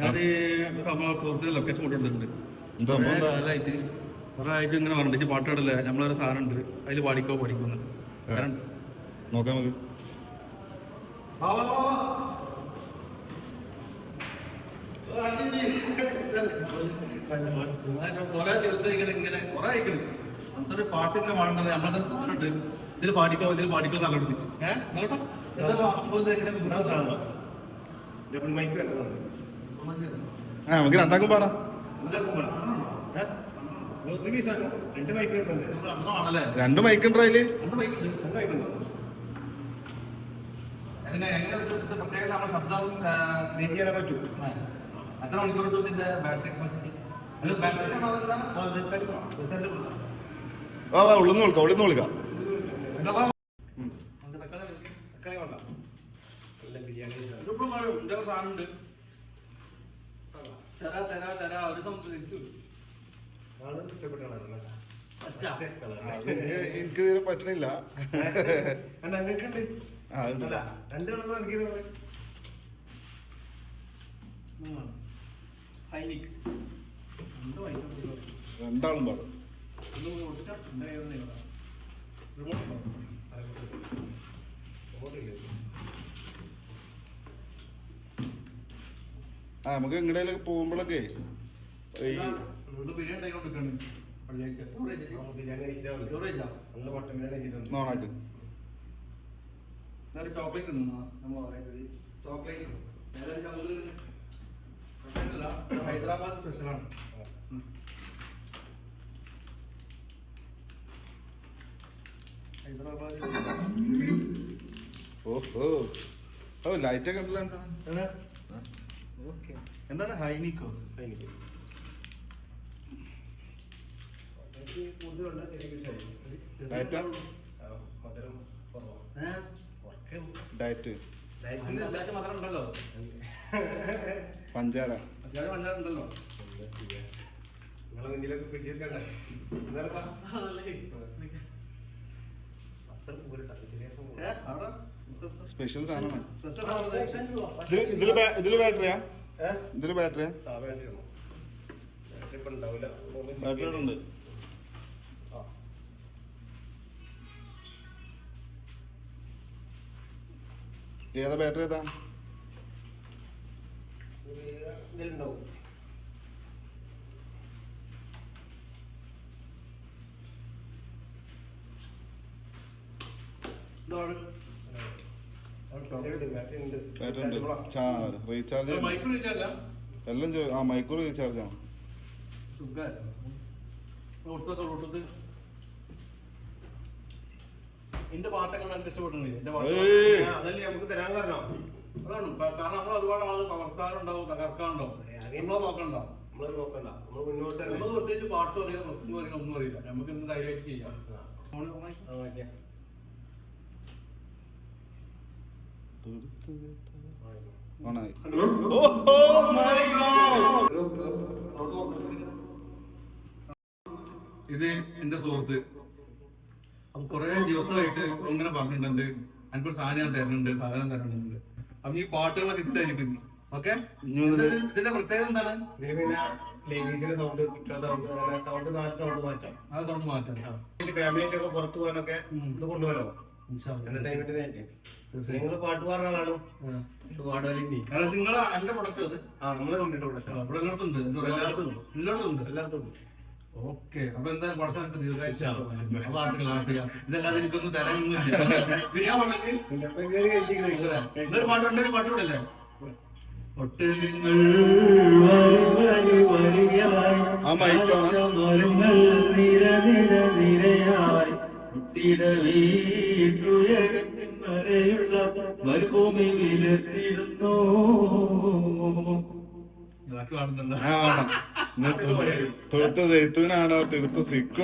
ഞാൻ സുഹൃത്തിന് ലൊക്കേഷൻ കൊണ്ടുവന്നിട്ടുണ്ട്? കാലമായിട്ട് ഒരാഴ്ച ഇങ്ങനെ പറഞ്ഞിട്ട് പാട്ടുകളില്ല നമ്മളൊരു സാധനം ഉണ്ട് അതിൽ പാടിക്കോ പഠിക്കുന്നു കാരണം നോക്കാം നമുക്ക്. കുറെ ദിവസം ഇങ്ങനെ ഇങ്ങനെ കുറെ ആയിക്കണ് നമുക്കൊരു പാട്ടിങ്ങനെ പാടുന്നത് നമ്മളെ സാധനം ഉണ്ട് ഇതിൽ പാടിക്കോ ഇതിൽ പാടിക്കോ നല്ല ഏഹ് ഇങ്ങനെ ഡബിൾ മൈക്ക് വരുന്നുണ്ട് ആ നമുക്ക് രണ്ടാക്കും പാടാം. രണ്ട് മൈക്ക് ഉണ്ടോ. അതിൽ? പ്രത്യേകത നമ്മുടെ ശബ്ദം ആ, ചേഞ്ച് ചെയ്യാൻ പറ്റൂ? ആ, എത്ര മണിക്കൂർ കിട്ടും ഇതിന്റെ ബാറ്ററി കപ്പാസിറ്റി അത് ബാറ്ററി ആണോ അതല്ല? ആ വെച്ചാൽ വെച്ചാൽ വാ വാ ഉള്ളിന്ന് വിളിക്കാം ഉള്ളിന്ന് വിളിക്കാം. തക്കാളി. തക്കാളി വേണ്ട ബിരിയാണി സാധനം ഉണ്ട്. തരാ തരാ തരാ ആൾ ഇഷ്ടപ്പെട്ടാണ് അച്ഛാ. അത് എനിക്ക് തീരെ പറ്റണില്ല. അല്ല അങ്ങനെയൊക്കെ ആ, ഉണ്ട്. അല്ല രണ്ട് കളർ ഇറക്കിയത് ഹൈനിക് എന്ത് വായിക്കണം രണ്ടാളും പാടും ഒന്ന് കൊടുത്തിട്ട് എന്തായിരുന്നു ഇവിടെ? റിമോട്ട് ഉണ്ടോ? ആ നമുക്ക് എങ്ങനെയൊക്കെ പോകുമ്പോഴൊക്കെ ഈ നോണാക്ക് ചോക്ലേറ്റ് ചോക്ലേറ്റ്. ഹൈദരാബാദ് സ്പെഷ്യലാണ്. ഹൈദരാബാദ്. ഓ ഓ. ഓ ലൈറ്റ് ഒക്കെ ഉണ്ടല്ലോ സാർ? ഓക്കേ. എന്താണ് ഹൈനിക്കോ? ഡയറ്റാ? പഞ്ചാര. ഉണ്ടല്ലോ. നിങ്ങളെ മുന്നിലൊക്കെ പിടിച്ചിരിക്കണ്ടേ. എന്താ സ്പെഷ്യൽ സാധനമാണ്. ഇതിൽ ഇതിൽ ബാറ്ററിയാ? ഇതിൽ ബാറ്ററിയാ? ബാറ്ററി ഉണ്ട്. ഏതാ ബാറ്ററി ഏതാ? ഇതിലുണ്ടാവും. ഇതാണ്. റീചാർജ് എല്ലാം ആ മൈക്രോ റീചാർജ് ആണ് എന്റെ പാട്ടൊക്കെ നല്ല ഇഷ്ടപ്പെട്ടിട്ടുണ്ട് എന്റെ പാട്ട് അതല്ലേ നമുക്ക് തരാൻ കാരണം. അതാണ്. കാരണം നമ്മൾ ഒരുപാട് ആളുകൾ തകർത്താറുണ്ടാവും തകർക്കാനുണ്ടാവും നമ്മളെ നോക്കണ്ടോ. നമ്മളെ നോക്കണ്ട. നമ്മൾ മുന്നോട്ട് നമ്മൾ നമുക്ക് പ്രത്യേകിച്ച് പാട്ട് അറിയാം പ്രശ്നം അറിയാം ഒന്നും അറിയില്ല. നമുക്ക് എന്ത് ധൈര്യമായിട്ട് ചെയ്യാം ആ. ഫോണിൽ പോയി. ആ, ഓക്കേ. ഓണായി ഇത് എന്റെ സുഹൃത്ത്. അപ്പൊ കുറെ ദിവസമായിട്ട് ഇങ്ങനെ പറഞ്ഞിട്ടുണ്ട്. എനിക്കൊരു സാധനം ഞാൻ തരുന്നുണ്ട് സാധനം തരുന്നുണ്ട്. അപ്പൊ ഈ പാട്ടുകളൊക്കെ ഇട്ടായിരിക്കും ഓക്കെ? ഇതിന്റെ പ്രത്യേകത എന്താണ്? ലേഡീസിന്റെ സൗണ്ട് സൗണ്ട് സൗണ്ട് നാല് സൗണ്ട് മാറ്റാം. ആ സൗണ്ട് മാറ്റാം. ഫാമിലിന്റെ ഒക്കെ പുറത്തു പോകാനൊക്കെ ഇത് കൊണ്ടുപോകാനോ നിങ്ങൾ പാട്ട് പാടുന്ന ആളാണോ ആ. പാടുകളിൽ കാരണം നിങ്ങളെ എന്റെ പ്രൊഡക്റ്റ് അത് ആ നമ്മളെ കണ്ടിട്ടുണ്ട് ആ, ഇവിടെ എല്ലായിടത്തും ഉണ്ട് എല്ലായിടത്തും. എല്ലായിടത്തും എല്ലായിടത്തും ഓക്കെ അപ്പൊ എന്തായാലും എനിക്ക് ഇതല്ലാതെ എനിക്കൊന്നും ഒട്ടകങ്ങൾ ആ മൈക്കാണ് മുത്തിട വീട്ടുയരത്തിൻ വരെയുള്ള മരുഭൂമി വിലസിടുന്നു ബാക്കി പാടുന്നുണ്ടോ? ആ വേണം. ഇന്ന് തൊഴുത്ത ജയ്ത്തൂനാണോ തിടുത്ത സിക്കു